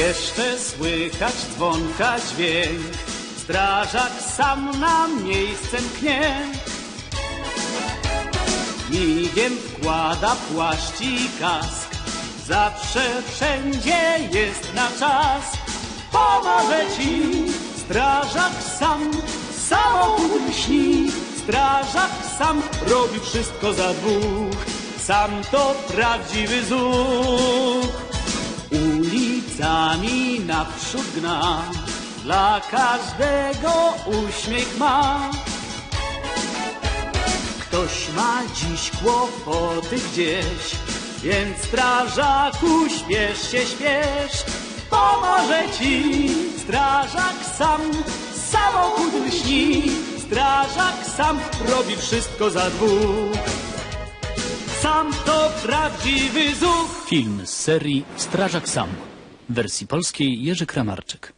Jeszcze słychać dzwonka dźwięk, strażak sam na miejsce mknie. Migiem wkłada płaszcz i kask, zawsze wszędzie jest na czas. Pomoże ci strażak sam, samochód lśni. Strażak sam robi wszystko za dwóch, sam to prawdziwy zuch. Naprzód gna, dla każdego uśmiech ma. Ktoś ma dziś kłopoty gdzieś, więc strażaku śpiesz się, śpiesz. Pomoże ci strażak sam, samochód lśni. Strażak sam robi wszystko za dwóch. Sam to prawdziwy zuch. Film z serii Strażak Sam w wersji polskiej Jerzy Kramarczyk.